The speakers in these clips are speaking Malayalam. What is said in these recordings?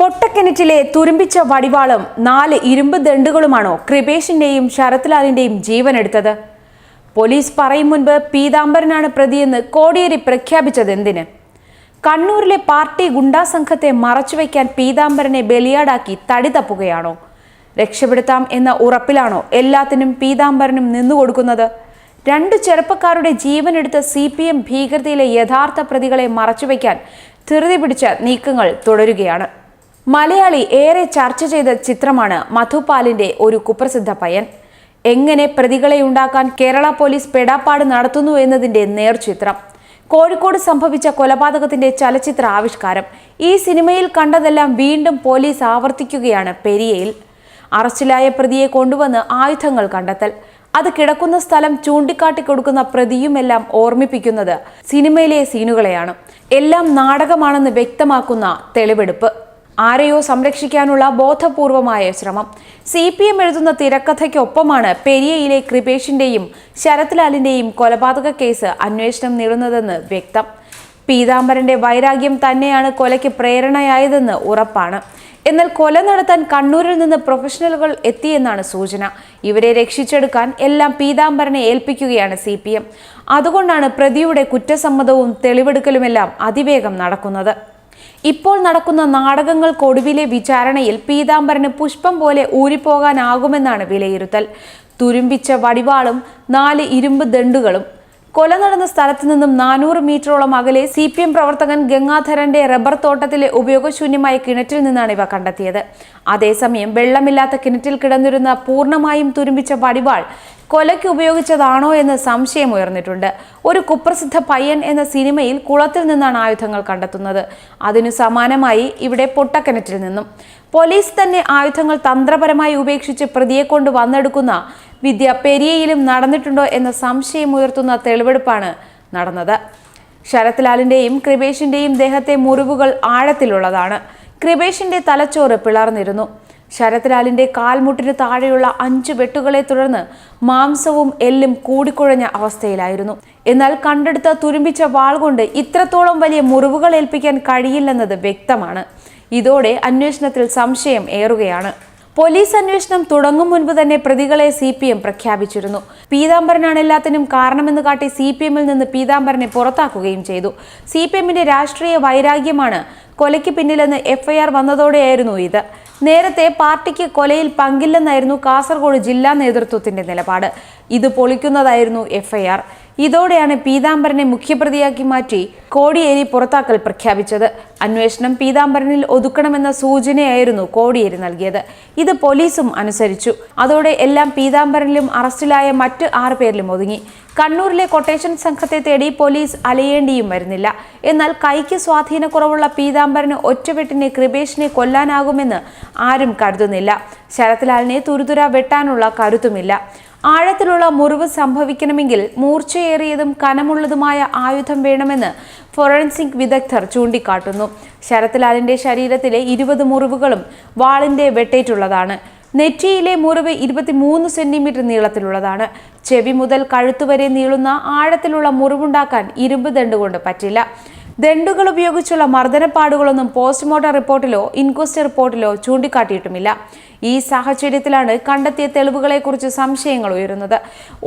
പൊട്ടക്കിണറ്റിലെ തുരുമ്പിച്ച വടിവാളും നാല് ഇരുമ്പ് ദണ്ടുകളുമാണോ കൃപേഷിന്റെയും ശരത്ലാലിന്റെയും ജീവൻ എടുത്തത് പോലീസ് പറയും മുൻപ് പീതാംബരനാണ് പ്രതിയെന്ന് കോടിയേരി പ്രഖ്യാപിച്ചത് എന്തിന്? കണ്ണൂരിലെ പാർട്ടി ഗുണ്ടാ സംഘത്തെ മറച്ചുവെക്കാൻ പീതാംബരനെ ബലിയാടാക്കി തടി തപ്പുകയാണോ? രക്ഷപ്പെടുത്താം എന്ന ഉറപ്പിലാണോ എല്ലാത്തിനും പീതാംബരനും നിന്നുകൊടുക്കുന്നത് രണ്ട് ചെറുപ്പക്കാരുടെ ജീവനെടുത്ത സി പി എം ഭീകരതയിലെ യഥാർത്ഥ പ്രതികളെ മറച്ചുവെക്കാൻ ധൃതി പിടിച്ച നീക്കങ്ങൾ തുടരുകയാണ്. മലയാളി ഏറെ ചർച്ച ചെയ്ത ചിത്രമാണ് മധുപാലിന്റെ ഒരു കുപ്രസിദ്ധ പയൻ എങ്ങനെ പ്രതികളെ ഉണ്ടാക്കാൻ കേരള പോലീസ് പെടാപ്പാട് നടത്തുന്നു എന്നതിന്റെ നേർചിത്രം കോഴിക്കോട് സംഭവിച്ച കൊലപാതകത്തിന്റെ ചലച്ചിത്ര ആവിഷ്കാരം. ഈ സിനിമയിൽ കണ്ടതെല്ലാം വീണ്ടും പോലീസ് ആവർത്തിക്കുകയാണ് പെരിയയിൽ. അറസ്റ്റിലായ പ്രതിയെ കൊണ്ടുവന്ന് ആയുധങ്ങൾ കണ്ടെത്തൽ. അത് കിടക്കുന്ന സ്ഥലം ചൂണ്ടിക്കാട്ടി കൊടുക്കുന്ന പ്രതിയുമെല്ലാം ഓർമ്മിപ്പിക്കുന്നത് സിനിമയിലെ സീനുകളെയാണ്. എല്ലാം നാടകമാണെന്ന് വ്യക്തമാക്കുന്ന തെളിവെടുപ്പ്. ആരെയോ സംരക്ഷിക്കാനുള്ള ബോധപൂർവമായ ശ്രമം. സി പി എം എഴുതുന്ന തിരക്കഥയ്ക്കൊപ്പമാണ് പെരിയയിലെ കൃപേഷിന്റെയും ശരത്ലാലിന്റെയും കൊലപാതക കേസ് അന്വേഷണം നീളുന്നതെന്ന് വ്യക്തം. പീതാംബരന്റെ വൈരാഗ്യം തന്നെയാണ് കൊലയ്ക്ക് പ്രേരണയായതെന്ന് ഉറപ്പാണ്. എന്നാൽ കൊല നടത്താൻ കണ്ണൂരിൽ നിന്ന് പ്രൊഫഷണലുകൾ എത്തിയെന്നാണ് സൂചന. ഇവരെ രക്ഷിച്ചെടുക്കാൻ എല്ലാം പീതാംബരനെ ഏൽപ്പിക്കുകയാണ് സി പി എം അതുകൊണ്ടാണ് പ്രതിയുടെ കുറ്റസമ്മതവും തെളിവെടുക്കലുമെല്ലാം അതിവേഗം നടക്കുന്നത്. ഇപ്പോൾ നടക്കുന്ന നാടകങ്ങൾക്കൊടുവിലെ വിചാരണയിൽ പീതാംബരന് പുഷ്പം പോലെ ഊരിപ്പോകാനാകുമെന്നാണ് വിലയിരുത്തൽ. തുരുമ്പിച്ച വടിവാളും നാല് ഇരുമ്പ് ദണ്ടുകളും കൊല നടന്ന സ്ഥലത്തു നിന്നും നാനൂറ് മീറ്ററോളം അകലെ സി പി എം പ്രവർത്തകൻ ഗംഗാധരന്റെ റബ്ബർ തോട്ടത്തിലെ ഉപയോഗശൂന്യമായ കിണറ്റിൽ നിന്നാണ് ഇവ കണ്ടെത്തിയത്. അതേസമയം വെള്ളമില്ലാത്ത കിണറ്റിൽ കിടന്നിരുന്ന പൂർണമായും തുരുമ്പിച്ച വടിവാൾ കൊലയ്ക്ക് ഉപയോഗിച്ചതാണോ എന്ന് സംശയം ഉയർന്നിട്ടുണ്ട്. ഒരു കുപ്രസിദ്ധ പയ്യൻ എന്ന സിനിമയിൽ കുളത്തിൽ നിന്നാണ് ആയുധങ്ങൾ കണ്ടെത്തുന്നത്. അതിനു സമാനമായി ഇവിടെ പൊട്ടക്കിണറ്റിൽ നിന്നും. പോലീസ് തന്നെ ആയുധങ്ങൾ തന്ത്രപരമായി ഉപേക്ഷിച്ച് പ്രതിയെ കൊണ്ട് വന്നെടുക്കുന്ന വിദ്യ പെരിയയിലും നടന്നിട്ടുണ്ടോ എന്ന സംശയം ഉയർത്തുന്ന തെളിവെടുപ്പാണ് നടന്നത്. ശരത്ലാലിന്റെയും കൃപേഷിന്റെയും ദേഹത്തെ മുറിവുകൾ ആഴത്തിലുള്ളതാണ്. കൃപേഷിന്റെ തലച്ചോറ് പിളർന്നിരുന്നു. ശരത്ലാലിന്റെ കാൽമുട്ടിന് താഴെയുള്ള അഞ്ച് വെട്ടുകളെ തുടർന്ന് മാംസവും എല്ലും കൂടിക്കുഴഞ്ഞ അവസ്ഥയിലായിരുന്നു. എന്നാൽ കണ്ടെടുത്ത തുരുമ്പിച്ച വാൾ കൊണ്ട് ഇത്രത്തോളം വലിയ മുറിവുകൾ ഏൽപ്പിക്കാൻ കഴിയില്ലെന്നത് വ്യക്തമാണ്. ഇതോടെ അന്വേഷണത്തിൽ സംശയം ഏറുകയാണ്. പോലീസ് അന്വേഷണം തുടങ്ങും മുൻപ് തന്നെ പ്രതികളെ സി പി എം പ്രഖ്യാപിച്ചിരുന്നു. പീതാംബരനാണ് എല്ലാത്തിനും കാരണമെന്ന് കാട്ടി സി പി എമ്മിൽ നിന്ന് പീതാംബരനെ പുറത്താക്കുകയും ചെയ്തു. സി പി എമ്മിന്റെ രാഷ്ട്രീയ വൈരാഗ്യമാണ് കൊലയ്ക്ക് പിന്നിലെന്ന് എഫ്ഐആർ വന്നതോടെയായിരുന്നു ഇത്. നേരത്തെ പാർട്ടിക്ക് കൊലയിൽ പങ്കില്ലെന്നായിരുന്നു കാസർഗോഡ് ജില്ലാ നേതൃത്വത്തിന്റെ നിലപാട്. ഇത് പൊളിക്കുന്നതായിരുന്നു എഫ്ഐആർ. ഇതോടെയാണ് പീതാംബരനെ മുഖ്യപ്രതിയാക്കി മാറ്റി കോടിയേരി പുറത്താക്കൽ പ്രഖ്യാപിച്ചത്. അന്വേഷണം പീതാംബരനിൽ ഒതുക്കണമെന്ന സൂചനയായിരുന്നു കോടിയേരി നൽകിയത്. ഇത് പോലീസും അനുസരിച്ചു. അതോടെ എല്ലാം പീതാംബരനിലും അറസ്റ്റിലായ മറ്റ് ആറ് പേരിലും ഒതുങ്ങി. കണ്ണൂരിലെ കൊട്ടേഷൻ സംഘത്തെ തേടി പോലീസ് അലയേണ്ടിയും വരുന്നില്ല. എന്നാൽ കൈക്ക് സ്വാധീനക്കുറവുള്ള പീതാംബരന് ഒറ്റവെട്ടിനെ കൃപേഷിനെ കൊല്ലാനാകുമെന്ന് ആരും കരുതുന്നില്ല. ശരത്ലാലിനെ തുരുതുര വെട്ടാനുള്ള കരുത്തുമില്ല. ആഴത്തിലുള്ള മുറിവ് സംഭവിക്കണമെങ്കിൽ മൂർച്ചയേറിയതും കനമുള്ളതുമായ ആയുധം വേണമെന്ന് ഫോറൻസിക് വിദഗ്ധർ ചൂണ്ടിക്കാട്ടുന്നു. ശരത്ലാലിന്റെ ശരീരത്തിലെ ഇരുപത് മുറിവുകളും വാളിന്റെ വെട്ടേറ്റുള്ളതാണ്. നെറ്റിയിലെ മുറിവ് ഇരുപത്തിമൂന്ന് സെന്റിമീറ്റർ നീളത്തിലുള്ളതാണ്. ചെവി മുതൽ കഴുത്തുവരെ നീളുന്ന ആഴത്തിലുള്ള മുറിവുണ്ടാക്കാൻ ഇരുമ്പ് ദണ്ട് കൊണ്ട് പറ്റില്ല. ദണ്ടുകൾ ഉപയോഗിച്ചുള്ള മർദ്ദനപ്പാടുകളൊന്നും പോസ്റ്റ്മോർട്ടം റിപ്പോർട്ടിലോ ഇൻക്വസ്റ്റ് റിപ്പോർട്ടിലോ ചൂണ്ടിക്കാട്ടിയിട്ടുമില്ല. ഈ സാഹചര്യത്തിലാണ് കണ്ടെത്തിയ തെളിവുകളെക്കുറിച്ച് സംശയങ്ങൾ ഉയരുന്നത്.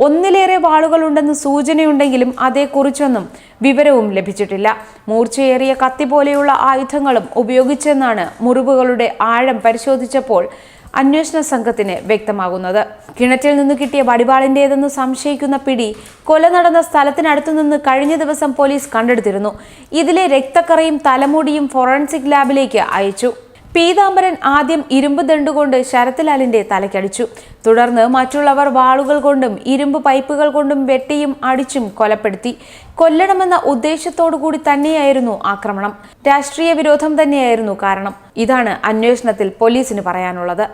ഒന്നിലേറെ വാളുകളുണ്ടെന്ന് സൂചനയുണ്ടെങ്കിലും അതേക്കുറിച്ചൊന്നും വിവരവും ലഭിച്ചിട്ടില്ല. മൂർച്ചയേറിയ കത്തി പോലെയുള്ള ആയുധങ്ങളും ഉപയോഗിച്ചെന്നാണ് മുറിവുകളുടെ ആഴം പരിശോധിച്ചപ്പോൾ അന്വേഷണ സംഘത്തിന് വ്യക്തമാകുന്നത്. കിണറ്റിൽ നിന്ന് കിട്ടിയ വടിവാളിന്റേതെന്ന് സംശയിക്കുന്ന പിടി കൊല നടന്ന സ്ഥലത്തിനടുത്തു നിന്ന് കഴിഞ്ഞ ദിവസം പോലീസ് കണ്ടെടുത്തിരുന്നു. ഇതിലെ രക്തക്കറയും തലമുടിയും ഫോറൻസിക് ലാബിലേക്ക് അയച്ചു. പീതാംബരൻ ആദ്യം ഇരുമ്പ് ദണ്ടുകൊണ്ട് ശരത്ലാലിന്റെ തലയ്ക്കടിച്ചു. തുടർന്ന് മറ്റുള്ളവർ വാളുകൾ കൊണ്ടും ഇരുമ്പ് പൈപ്പുകൾ കൊണ്ടും വെട്ടിയും അടിച്ചും കൊലപ്പെടുത്തി. കൊല്ലണമെന്ന ഉദ്ദേശത്തോടു കൂടി തന്നെയായിരുന്നു ആക്രമണം. രാഷ്ട്രീയ വിരോധം തന്നെയായിരുന്നു കാരണം. ഇതാണ് അന്വേഷണത്തിൽ പോലീസിന് പറയാനുള്ളത്.